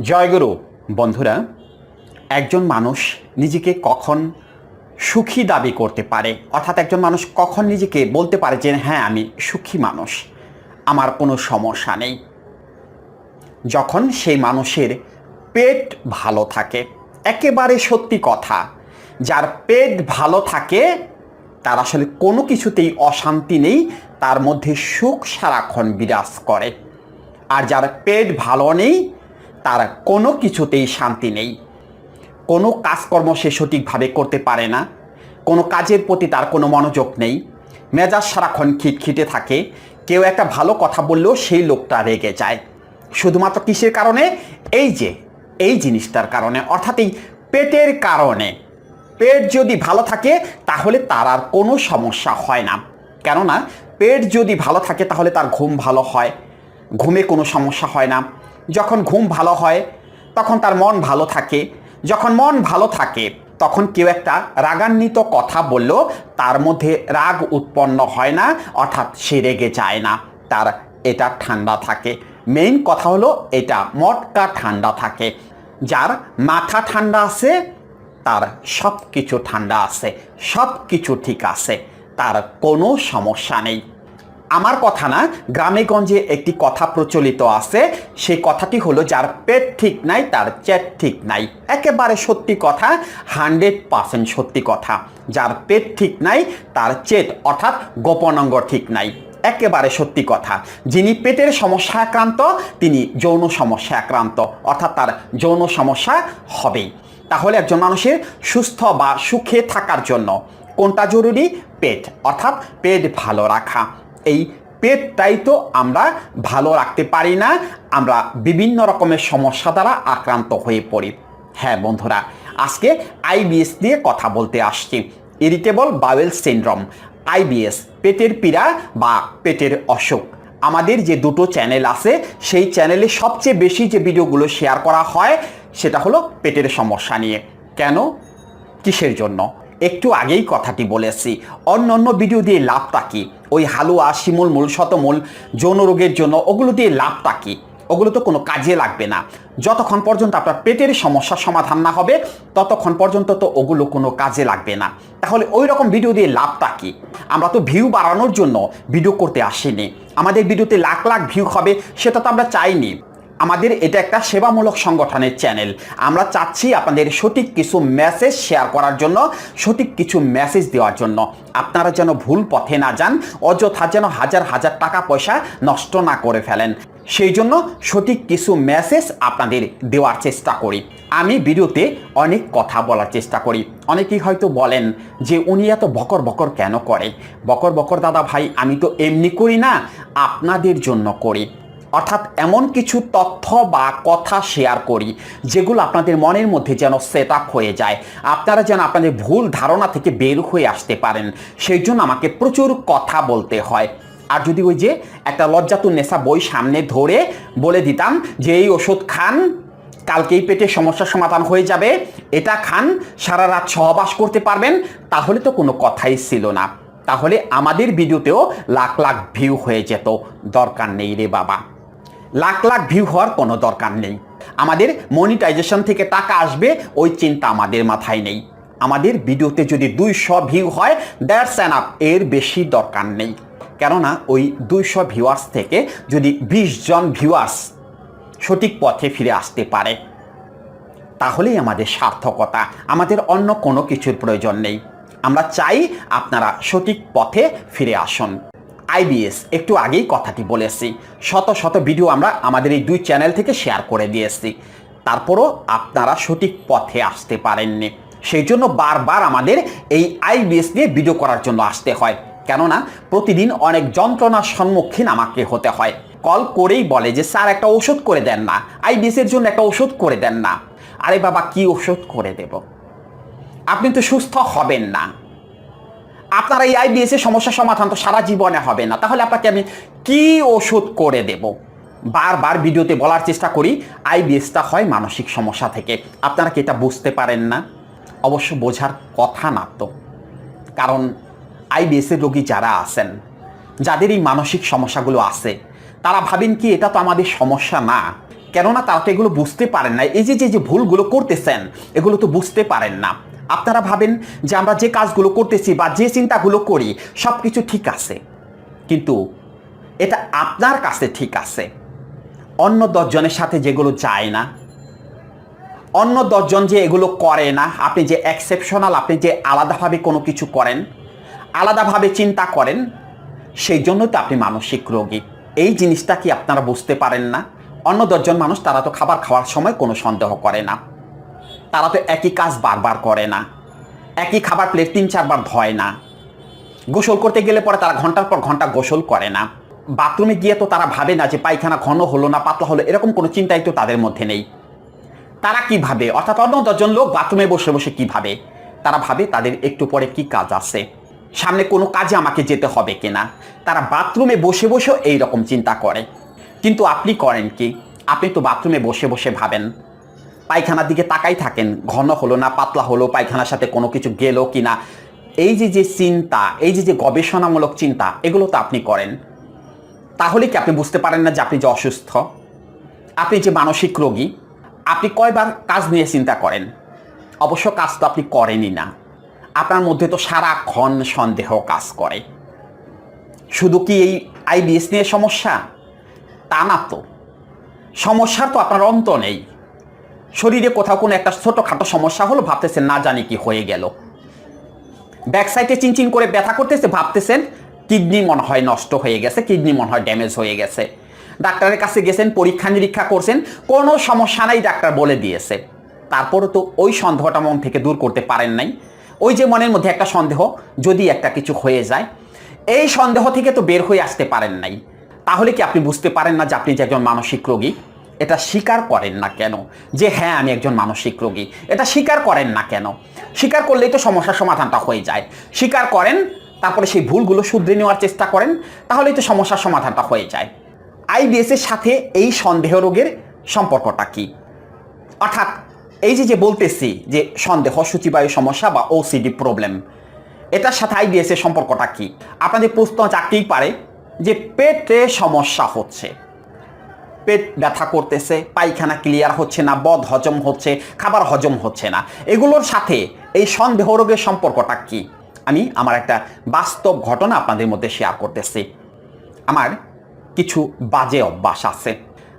জয়গুরু বন্ধুরা, একজন মানুষ নিজেকে কখন সুখী দাবি করতে পারে, অর্থাৎ একজন মানুষ কখন নিজেকে বলতে পারে যে হ্যাঁ আমি সুখী মানুষ, আমার কোনো সমস্যা নেই। যখন সেই মানুষের পেট ভালো থাকে, একেবারে সত্যি কথা, যার পেট ভালো থাকে, তার আসলে কোনো কিছুতেই অশান্তি নেই, তার মধ্যে সুখ সারাক্ষণ বিরাজ করে। আর যার পেট ভালো নেই তার কোনো কিছুতেই শান্তি নেই। কোনো কাজকর্ম সে সঠিকভাবে করতে পারে না। কোনো কাজের প্রতি তার কোনো মনোযোগ নেই। মেজাজ সারাক্ষণ খিটখিটে থাকে। কেউ একটা ভালো কথা বললেও সেই লোকটা রেগে যায়। শুধুমাত্র কিসের কারণে? এই যে, এই জিনিসটার কারণে, অর্থাৎ এই পেটের কারণে। পেট যদি ভালো থাকে, তাহলে তার আর কোনো সমস্যা হয় না। কেননা, পেট যদি ভালো থাকে, তাহলে তার ঘুম ভালো হয়। ঘুমে কোনো সমস্যা হয় না। যখন ঘুম ভালো হয়, তখন তার মন ভালো থাকে। যখন মন ভালো থাকে, তখন কেউ একটা রাগান্বিত কথা বললেও তার মধ্যে রাগ উৎপন্ন হয় না, অর্থাৎ সে রেগে যায় না, তার এটা ঠান্ডা থাকে। মেইন কথা হলো এটা, মটকা ঠান্ডা থাকে। যার মাথা ঠান্ডা আছে, তার সব কিছু ঠান্ডা আছে সব কিছু ঠিক আছে, তার কোনো সমস্যা নেই। আমার কথা না গ্রামে গঞ্জে একটি কথা প্রচলিত আছে। সেই কথাটি হলো, যার পেট ঠিক নাই, তার চেট ঠিক নাই। একেবারে সত্যি কথা, হান্ড্রেড পার্সেন্ট সত্যি কথা। যার পেট ঠিক নাই, তার চেট অর্থাৎ গোপনাঙ্গ ঠিক নাই। একেবারে সত্যি কথা। যিনি পেটের সমস্যা আক্রান্ত, তিনি যৌন সমস্যা আক্রান্ত। অর্থাৎ তার যৌন সমস্যা হবেই। তাহলে একজন মানুষের সুস্থ বা সুখে থাকার জন্য কোনটা জরুরি? পেট। অর্থাৎ পেট ভালো রাখা। এই পেটটাই তো আমরা ভালো রাখতে পারি না, আমরা বিভিন্ন রকমের সমস্যা দ্বারা আক্রান্ত হয়ে পড়ি। হ্যাঁ বন্ধুরা, আজকে আইবিএস দিয়ে কথা বলতে আসছি। ইরিটেবল বাওয়েল সিনড্রোম আইবিএস পেটের পীড়া বা পেটের অসুখ। আমাদের যে দুটো চ্যানেল আছে, সেই চ্যানেলে সবচেয়ে বেশি যে ভিডিওগুলো শেয়ার করা হয়, সেটা হলো পেটের সমস্যা নিয়ে। কেন? কিসের জন্য? একটু আগেই কথাটি বলেছি। অন্য অন্য ভিডিও দিয়ে লাভটা কি? ওই হালুয়া, শিমুল মূল, শতমূল, যৌন রোগের জন্য, ওগুলো দিয়ে লাভটা কি? ওগুলো তো কোনো কাজে লাগবে না। যতক্ষণ পর্যন্ত আপনার পেটের সমস্যার সমাধান না হবে, ততক্ষণ পর্যন্ত তো ওগুলো কোনো কাজে লাগবে না। তাহলে ওই রকম ভিডিও দিয়ে লাভটা কি? আমরা তো ভিউ বাড়ানোর জন্য ভিডিও করতে আসিনি। আমাদের ভিডিওতে লাখ লাখ ভিউ হবে, সেটা তো আমরা চাইনি। আমাদের এটা একটা সেবামূলক সংগঠনের চ্যানেল আমরা চাচ্ছি আপনাদের সঠিক কিছু মেসেজ শেয়ার করার জন্য, সঠিক কিছু মেসেজ দেওয়ার জন্য। আপনারা যেন ভুল পথে না যান, অযথা যেন হাজার হাজার টাকা পয়সা নষ্ট না করে ফেলেন। সেই জন্য সঠিক কিছু মেসেজ আপনাদের দেওয়ার চেষ্টা করি। আমি ভিডিওতে অনেক কথা বলার চেষ্টা করি। অনেকেই হয়তো বলেন যে, উনি এত বকর বকর কেন করে? বকর বকর দাদা ভাই, আমি তো এমনি করি না, আপনাদের জন্য করি। অর্থাৎ এমন কিছু তথ্য বা কথা শেয়ার করি, যেগুলো আপনাদের মনের মধ্যে যেন সেট আপ হয়ে যায়। আপনারা যেন আপনাদের ভুল ধারণা থেকে বের হয়ে আসতে পারেন। সেই জন্য আমাকে প্রচুর কথা বলতে হয়। আর যদি ওই যে একটা লজ্জাতুন নেশা বই সামনে ধরে বলে দিতাম যে, এই ওষুধ খান, কালকেই পেটের সমস্যার সমাধান হয়ে যাবে, এটা খান, সারা রাত সহবাস করতে পারবেন, তাহলে তো কোনো কথাই ছিল না। তাহলে আমাদের ভিডিওতেও লাখ লাখ ভিউ হয়ে যেত। দরকার নেই রে বাবা। লাখ লাখ ভিউ হওয়ার কোনো দরকার নেই। আমাদের মনিটাইজেশন থেকে টাকা আসবে, ওই চিন্তা আমাদের মাথায় নেই। আমাদের ভিডিওতে যদি দুইশো ভিউ হয় দ্যাটস অ্যান আপ এর বেশি দরকার নেই। কেননা, ওই দুইশো ভিউয়ার্স থেকে যদি বিশ জন ভিউয়ার্স সঠিক পথে ফিরে আসতে পারে, তাহলেই আমাদের সার্থকতা, আমাদের অন্য কোনো কিছুর প্রয়োজন নেই। আমরা চাই আপনারা সঠিক পথে ফিরে আসুন। আইবিএস, একটু আগেই কথাটি বলেছি। শত শত ভিডিও আমরা আমাদের এই দুই চ্যানেল থেকে শেয়ার করে দিয়েছি। তারপরও আপনারা সঠিক পথে আসতে পারেননি। সেই জন্য বারবার আমাদের এই আইবিএস নিয়ে ভিডিও করার জন্য আসতে হয়। কেননা, প্রতিদিন অনেক যন্ত্রণার সম্মুখীন আমাকে হতে হয়। কল করেই বলে যে, স্যার, একটা ওষুধ করে দেন না। আইবিএস এর জন্য একটা ওষুধ করে দেন না। আরে বাবা, কি ওষুধ করে দেব? আপনি তো সুস্থ হবেন না। আপনার এই আইবিএস এর সমস্যার সমাধান তো সারা জীবনে হবে না। তাহলে আপনাকে আমি কি ওষুধ করে দেব? বারবার ভিডিওতে বলার চেষ্টা করি আইবিএসটা হয় মানসিক সমস্যা থেকে। আপনারা কি এটা বুঝতে পারেন না? অবশ্য বোঝার কথা না তো। কারণ আইবিএসের রোগী যারা আছেন, যাদের এই মানসিক সমস্যাগুলো আছে, তারা ভাবেন কি, এটা তো আমাদের সমস্যা না। কেননা তারা তো এগুলো বুঝতে পারেন না এই যে যে ভুলগুলো করতেছেন, এগুলো তো বুঝতে পারেন না। আপনারা ভাবেন যে আমরা যে কাজগুলো করতেছি বা যে চিন্তাগুলো করি সব কিছু ঠিক আছে। কিন্তু এটা আপনার কাছে ঠিক আছে। অন্য দশজনের সাথে যেগুলো যায় না। অন্য দশজন যে এগুলো করে না, আপনি যে এক্সেপশনাল আপনি যে আলাদাভাবে কোনো কিছু করেন, আলাদাভাবে চিন্তা করেন, সেই জন্য তো আপনি মানসিক রোগী। এই জিনিসটা কি আপনারা বুঝতে পারেন না? অন্য দশজন মানুষ, তারা তো খাবার খাওয়ার সময় কোনো সন্দেহ করে না। তারা তো একই কাজ বারবার করে না। একই খাবার প্লেট তিন, চারবার ধয় না। গোসল করতে গেলে পরে তারা ঘণ্টার পর ঘণ্টা গোসল করে না। বাথরুমে গিয়ে তো তারা ভাবে না যে পায়খানা ঘন হলো না, পাতলা হলো, এরকম কোনো চিন্তাই তো তাদের মধ্যে নেই। তারা কি ভাবে? অর্থাৎ অন্য দশজন লোক বাথরুমে বসে বসে কি ভাবে? তারা ভাবে তাদের একটু পরে কি কাজ আছে। সামনে কোনো কাজে আমাকে যেতে হবে কিনা? তারা বাথরুমে বসে, বসেও এই রকম চিন্তা করে। কিন্তু আপনি করেন কি? আপনি তো বাথরুমে বসে বসে ভাবেন। পায়খানার দিকে তাকাই থাকেন। ঘন হলো না, পাতলা হলো, পায়খানার সাথে কোনো কিছু গেল কি না? এই যে যে চিন্তা, এই যে যে গবেষণামূলক চিন্তা, এগুলো তো আপনি করেন। তাহলে কি আপনি বুঝতে পারেন না যে আপনি যে অসুস্থ? আপনি যে মানসিক রোগী, আপনি কয়বার কাজ নিয়ে চিন্তা করেন? অবশ্য কাজ তো আপনি করেনই না। আপনার মধ্যে তো সারাক্ষণ সন্দেহ কাজ করে। শুধু কি এই আইবিএস নিয়ে সমস্যা? তা না তো। সমস্যার তো আপনার অন্ত নেই। শরীরে কোথাও কোনো একটা ছোটোখাটো সমস্যা হলো, ভাবতেছেন, না জানি কি হয়ে গেল। ব্যাক সাইডে চিনচিন করে ব্যথা করতেছে, ভাবতেছেন, কিডনি মনে হয় নষ্ট হয়ে গেছে, কিডনি মনে হয় ড্যামেজ হয়ে গেছে। ডাক্তারের কাছে গেছেন, পরীক্ষা নিরীক্ষা করছেন, কোনো সমস্যা নাই, ডাক্তার বলে দিয়েছে। তারপরও তো ওই সন্দেহটা মন থেকে দূর করতে পারেন নাই। ওই যে মনের মধ্যে একটা সন্দেহ, যদি একটা কিছু হয়ে যায়, এই সন্দেহ থেকে তো বের হয়ে আসতে পারেন নাই। তাহলে কি আপনি বুঝতে পারেন না যে আপনি যে একজন মানসিক রোগী? এটা স্বীকার করেন না কেন? যে হ্যাঁ আমি একজন মানসিক রোগী। এটা স্বীকার করেন না কেন? স্বীকার করলেই তো সমস্যার সমাধানটা হয়ে যায়। স্বীকার করেন, তারপরে সেই ভুলগুলো শুধরে নেওয়ার চেষ্টা করেন, তাহলেই তো সমস্যার সমাধানটা হয়ে যায়। আইবিএস এর সাথে এই সন্দেহ রোগের সম্পর্কটা কি? অর্থাৎ এই যে যে বলতেছি যে সন্দেহ, সূচিবায়ু সমস্যা বা ওসিডি প্রবলেম এটার সাথে আইবিএস এর সম্পর্কটা কি? আপনাদের প্রশ্ন চাকতেই পারে যে পেটে সমস্যা হচ্ছে। পেট ব্যথা করতেছে, পায়খানা ক্লিয়ার হচ্ছে না, বদ হজম হচ্ছে, খাবার হজম হচ্ছে না। এগুলোর সাথে এই সন্দেহ রোগের সম্পর্কটা কি? আমি আমার একটা বাস্তব ঘটনা আপনাদের মধ্যে শেয়ার করতেছি। আমার কিছু বাজে অভ্যাস আছে।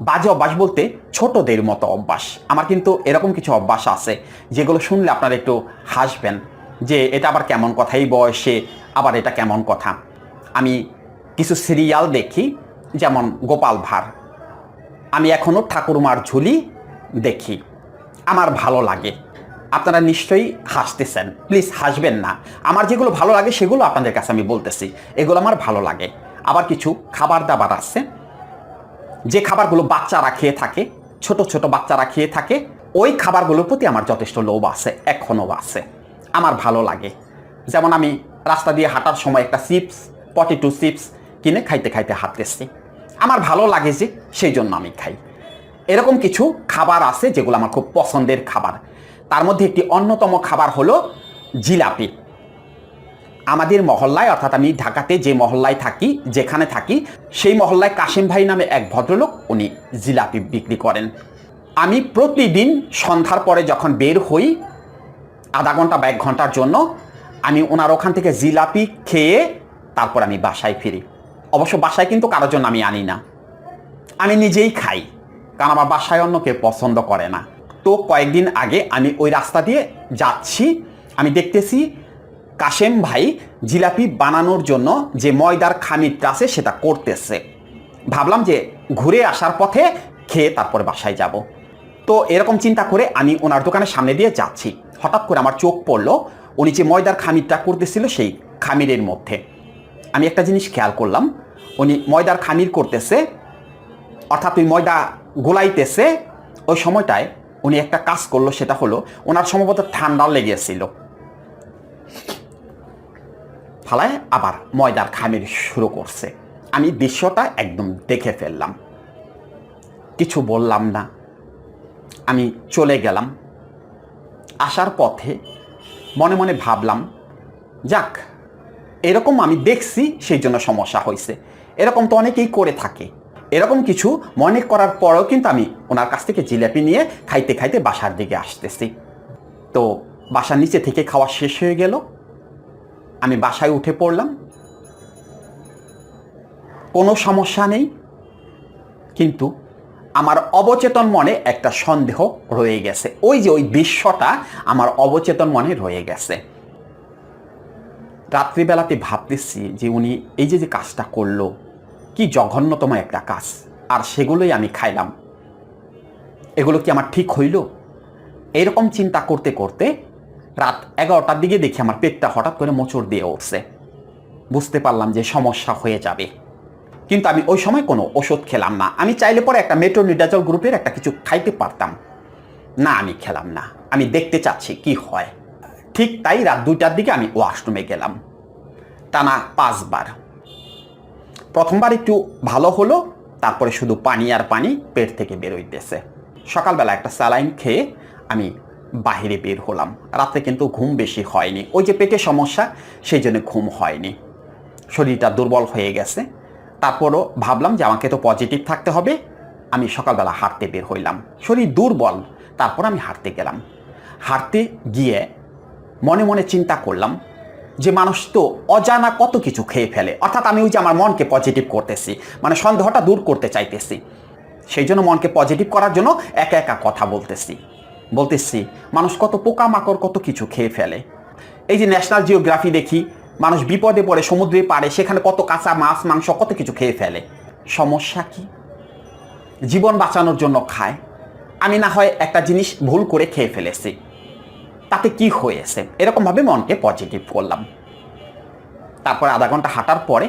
বাজে অভ্যাস বলতে ছোটদের মতো অভ্যাস। আমার কিন্তু এরকম কিছু অভ্যাস আছে, যেগুলো শুনলে আপনারা একটু হাসবেন, যে এটা আবার কেমন কথা এই বয়সে, আবার এটা কেমন কথা। আমি কিছু সিরিয়াল দেখি, যেমন গোপাল ভাঁড়। আমি এখনও ঠাকুরমার ঝুলি দেখি। আমার ভালো লাগে। আপনারা নিশ্চয়ই হাসতেছেন। প্লিজ হাসবেন না। আমার যেগুলো ভালো লাগে সেগুলো আপনাদের কাছে আমি বলতেছি। এগুলো আমার ভালো লাগে। আবার কিছু খাবার দাবার আছে। যে খাবারগুলো বাচ্চারা খেয়ে থাকে, ছোট ছোট বাচ্চারা খেয়ে থাকে, ওই খাবারগুলোর প্রতি আমার যথেষ্ট লোভ আছে, এখনও আছে। আমার ভালো লাগে। যেমন আমি রাস্তা দিয়ে হাঁটার সময় একটা চিপস, পটেটো চিপস কিনে খাইতে খাইতে হাঁটতেছি। আমার ভালো লাগে যে সেই জন্য আমি খাই। এরকম কিছু খাবার আছে যেগুলো আমার খুব পছন্দের খাবার। তার মধ্যে একটি অন্যতম খাবার হলো জিলাপি। আমাদের মহল্লায়, অর্থাৎ আমি ঢাকাতে যে মহল্লায় থাকি, যেখানে থাকি, সেই মহল্লায় কাশিম ভাই নামে এক ভদ্রলোক, উনি জিলাপি বিক্রি করেন। আমি প্রতিদিন সন্ধ্যার পরে যখন বের হই, আধা ঘণ্টা বা এক ঘণ্টার জন্য, আমি ওনার ওখান থেকে জিলাপি খেয়ে তারপর আমি বাসায় ফিরি। অবশ্য বাসায় কিন্তু কারোর জন্য আমি আনি না। আমি নিজেই খাই, কারণ আমার বাসায় অন্য কেউ পছন্দ করে না। তো কয়েকদিন আগে আমি ওই রাস্তা দিয়ে যাচ্ছি, আমি দেখতেছি কাশেম ভাই জিলাপি বানানোর জন্য যে ময়দার খামিরটা আছে সেটা করতেছে। ভাবলাম যে ঘুরে আসার পথে খেয়ে তারপরে বাসায় যাব। তো এরকম চিন্তা করে আমি ওনার দোকানের সামনে দিয়ে যাচ্ছি। হঠাৎ করে আমার চোখ পড়ল, উনি যে ময়দার খামিরটা করতেছিল সেই খামিরের মধ্যে। আমি একটা জিনিস খেয়াল করলাম, উনি ময়দার খামির করতেছে, অর্থাৎ ওই ময়দা গোলাইতেছে, ওই সময়টায় উনি একটা কাজ করল, সেটা হলো ওনার সম্ভবত ঠান্ডা লেগেছিল। ফালায় আবার ময়দার খামির শুরু করছে। আমি দৃশ্যটা একদম দেখে ফেললাম। কিছু বললাম না। আমি চলে গেলাম। আসার পথে মনে মনে ভাবলাম, যাক এরকম আমি দেখছি, সেই জন্য সমস্যা হয়েছে এরকম তো অনেকেই করে থাকে। এরকম কিছু মনে করার পরেও কিন্তু আমি ওনার কাছ থেকে জিলাপি নিয়ে খাইতে খাইতে বাসার দিকে আসতেছি। তো বাসার নিচে থেকে খাওয়া শেষ হয়ে গেল। আমি বাসায় উঠে পড়লাম। কোনো সমস্যা নেই। কিন্তু আমার অবচেতন মনে একটা সন্দেহ রয়ে গেছে। ওই যে ওই বিশ্বটা আমার অবচেতন মনে রয়ে গেছে। রাত্রিবেলাতে ভাবতেছি যে উনি এই যে যে কাজটা করল, কি জঘন্যতম একটা কাজ। আর সেগুলোই আমি খাইলাম। এগুলো কি আমার ঠিক হইল? এরকম চিন্তা করতে করতে রাত এগারোটার দিকে দেখি আমার পেটটা হঠাৎ করে মোচড় দিয়ে উঠছে। বুঝতে পারলাম যে সমস্যা হয়ে যাবে। কিন্তু আমি ওই সময় কোনো ওষুধ খেলাম না। আমি চাইলে পরে একটা মেট্রোনিডাজল গ্রুপের একটা কিছু খাইতে পারতাম। না, আমি খেলাম না। আমি দেখতে চাচ্ছি কি হয়। ঠিক তাই রাত দুইটার দিকে আমি ওয়াশরুমে গেলাম। টানা পাঁচবার। প্রথমবার একটু ভালো হলো, তারপরে শুধু পানি আর পানি পেট থেকে বেরোইতেছে সকালবেলা একটা স্যালাইন খেয়ে আমি বাইরে বের হলাম। রাতে কিন্তু ঘুম বেশি হয়নি। ওই যে পেটে সমস্যা, সেই জন্য ঘুম হয়নি। শরীরটা দুর্বল হয়ে গেছে। তারপরও ভাবলাম যে আমাকে তো পজিটিভ থাকতে হবে। আমি সকালবেলা হাঁটতে বের হইলাম। শরীর দুর্বল, তারপর আমি হাঁটতে গেলাম। হাঁটতে গিয়ে মনে মনে চিন্তা করলাম যে মানুষ তো অজানা কত কিছু খেয়ে ফেলে। অর্থাৎ আমি ওই যে আমার মনকে পজিটিভ করতেছি মানে সন্দেহটা দূর করতে চাইতেছি। সেই জন্য মনকে পজিটিভ করার জন্য একা একা কথা বলতেছি। বলতেছি, মানুষ কত পোকামাকড় কত কিছু খেয়ে ফেলে। এই যে ন্যাশনাল জিওগ্রাফি দেখি, মানুষ বিপদে পড়ে, সমুদ্রে পারে সেখানে কত কাঁচা মাছ, মাংস কত কিছু খেয়ে ফেলে। সমস্যা কি? জীবন বাঁচানোর জন্য খায়। আমি না হয় একটা জিনিস ভুল করে খেয়ে ফেলেছি। তাতে কি হয়েছে? এরকমভাবে মনকে পজিটিভ করলাম। তারপর আধা ঘণ্টা হাঁটার পরে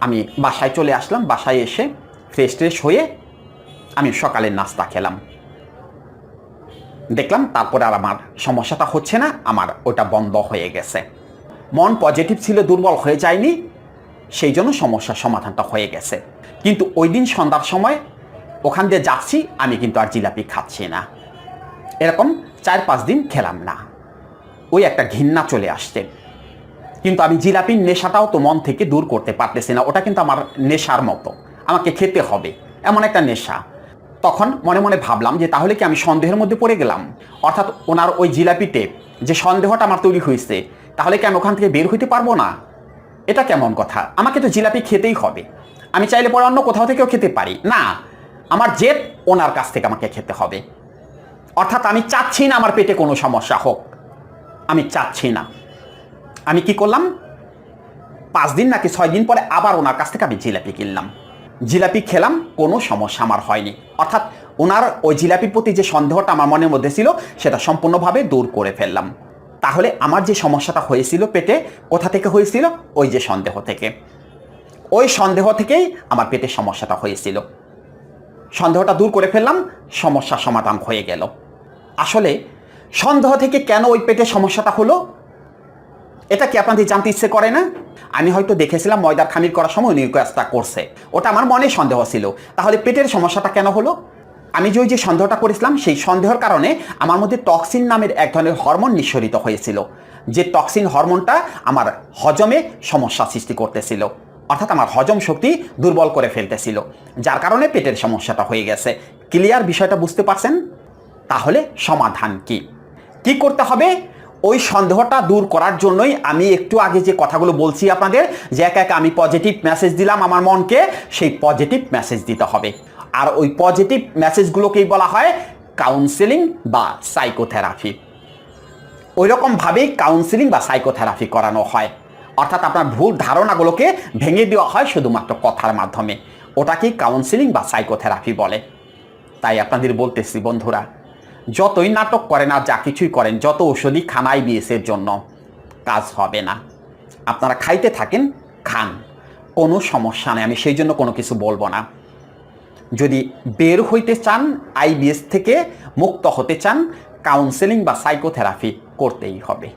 আমি বাসায় চলে আসলাম। বাসায় এসে ফ্রেশ ট্রেশ হয়ে আমি সকালের নাস্তা খেলাম। দেখলাম তারপরে আর আমার সমস্যাটা হচ্ছে না, আমার ওটা বন্ধ হয়ে গেছে। মন পজিটিভ ছিল, দুর্বল হয়ে যায়নি, সেই জন্য সমস্যার সমাধানটা হয়ে গেছে। কিন্তু ওই দিন সন্ধ্যার সময় ওখান দিয়ে যাচ্ছি, আমি কিন্তু আর জিলাপি খাচ্ছি না। এরকম চার পাঁচ দিন খেলাম না। ওই একটা ঘৃণা চলে আসছে। কিন্তু আমি জিলাপির নেশাটাও তো মন থেকে দূর করতে পারতেছি না, ওটা কিন্তু আমার নেশার মতো। আমাকে খেতে হবে, এমন একটা নেশা। তখন মনে মনে ভাবলাম যে তাহলে কি আমি সন্দেহের মধ্যে পড়ে গেলাম? অর্থাৎ ওনার ওই জিলাপিতে যে সন্দেহটা আমার তৈরি হয়েছে, তাহলে কি আমি ওখান থেকে বের হইতে পারব না? এটা কেমন কথা? আমাকে তো জিলাপি খেতেই হবে। আমি চাইলে পরে অন্য কোথাও থেকেও খেতে পারি। না, আমার জেদ ওনার কাছ থেকে আমাকে খেতে হবে। অর্থাৎ আমি চাচ্ছি না আমার পেটে কোনো সমস্যা হোক। আমি চাচ্ছি না। আমি কি করলাম? পাঁচ দিন নাকি ছয় দিন পরে আবার ওনার কাছ থেকে আমি জিলাপি কিনলাম। জিলাপি খেলাম, কোনো সমস্যা আমার হয়নি। অর্থাৎ ওনার ওই জিলাপির প্রতি যে সন্দেহটা আমার মনের মধ্যে ছিল, সেটা সম্পূর্ণভাবে দূর করে ফেললাম। তাহলে আমার যে সমস্যাটা হয়েছিল পেটে, কোথা থেকে হয়েছিল? ওই যে সন্দেহ থেকে। ওই সন্দেহ থেকেই আমার পেটের সমস্যাটা হয়েছিল। সন্দেহটা দূর করে ফেললাম সমস্যার সমাধান হয়ে গেল। আসলে সন্দেহ থেকে কেন ওই পেটের সমস্যাটা হলো? এটা কি আপনাদের জানতে ইচ্ছে করে না? আমি হয়তো দেখেছিলাম ময়দার খামির করার সময় উনি কাজটা করছে। ওটা আমার মনে সন্দেহ ছিল। তাহলে পেটের সমস্যাটা কেন হলো? আমি যে ওই যে সন্দেহটা করেছিলাম, সেই সন্দেহের কারণে আমার মধ্যে টক্সিন নামের এক ধরনের হরমোন নিঃসরিত হয়েছিল, যে টক্সিন হরমোনটা আমার হজমে সমস্যা সৃষ্টি করতেছিল। অর্থাৎ আমার হজম শক্তি দুর্বল করে ফেলতেছিল, যার কারণে পেটের সমস্যাটা হয়ে গেছে। ক্লিয়ার বিষয়টা বুঝতে পারছেন? তাহলে সমাধান কি? কি করতে হবে? ওই সন্দেহটা দূর করার জন্যই আমি একটু আগে যে কথাগুলো বলছি আপনাদের, যে একা একা আমি পজিটিভ মেসেজ দিলাম আমার মনকে, সেই পজিটিভ মেসেজ দিতে হবে। আর ওই পজিটিভ মেসেজগুলোকেই বলা হয় কাউন্সেলিং বা সাইকোথেরাপি ওই রকমভাবেই কাউন্সিলিং বা সাইকোথেরাপি করানো হয়। অর্থাৎ আপনার ভুল ধারণাগুলোকে ভেঙে দেওয়া হয় শুধুমাত্র কথার মাধ্যমে। ওটাকেই কাউন্সিলিং বা সাইকোথেরাপি বলে। তাই আপনাদের বলতেছি, বন্ধুরা যতই নাটক করেন আর যা কিছুই করেন, যত ওষুধই খানাই বিএসের জন্য, কাজ হবে না। আপনারা খাইতে থাকেন, খান। কোনো সমস্যা নেই, আমি সেই জন্য কোনো কিছু বলব না। যদি বের হইতে চান, আইবিএস থেকে মুক্ত হতে চান কাউন্সেলিং বা সাইকোথেরাপি করতেই হবে।